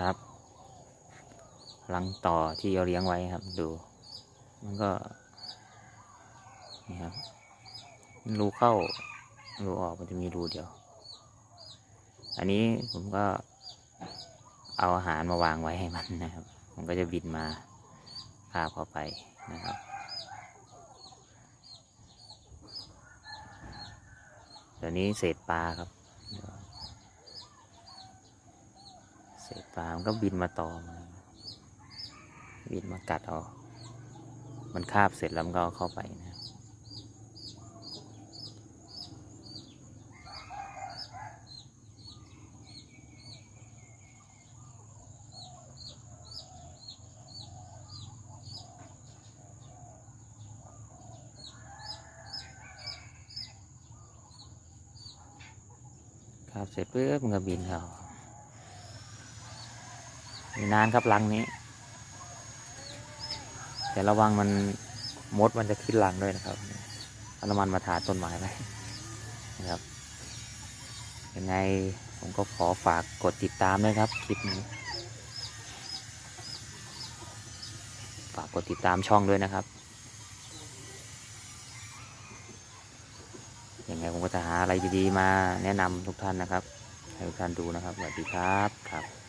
ครับรังต่อที่เราเลี้ยงไว้ครับ ดู มันก็ นี่ครับ รูเข้า รูออกมันจะมีรูเดียว อันนี้ผมก็เอาอาหารมาวางไว้ให้มันนะครับ มันก็จะบินมาพาเข้าไปนะครับเดี๋ยวนี้เศษปลาครับ เศษ ปลา มันก็บินมาตอมบินมากัดเอา มันคาบเสร็จแล้วมันก็เข้าไปนะครับคาบเสร็จปุ๊บมันก็บินเข้า มีนานครับรังนี้ แต่ระวังมันมดมันจะขึ้นรังด้วยนะครับเอาน้ำมันมาทาต้นไม้ไว้นะครับยังไงผมก็ขอฝากกดติดตามด้วยครับคลิปนี้ ฝากกดติดตามช่องด้วยนะครับยังไงผมก็จะหาอะไรดีๆมาแนะนำทุกท่านนะครับ ให้ทุกท่านดูนะครับสวัสดีครับครับ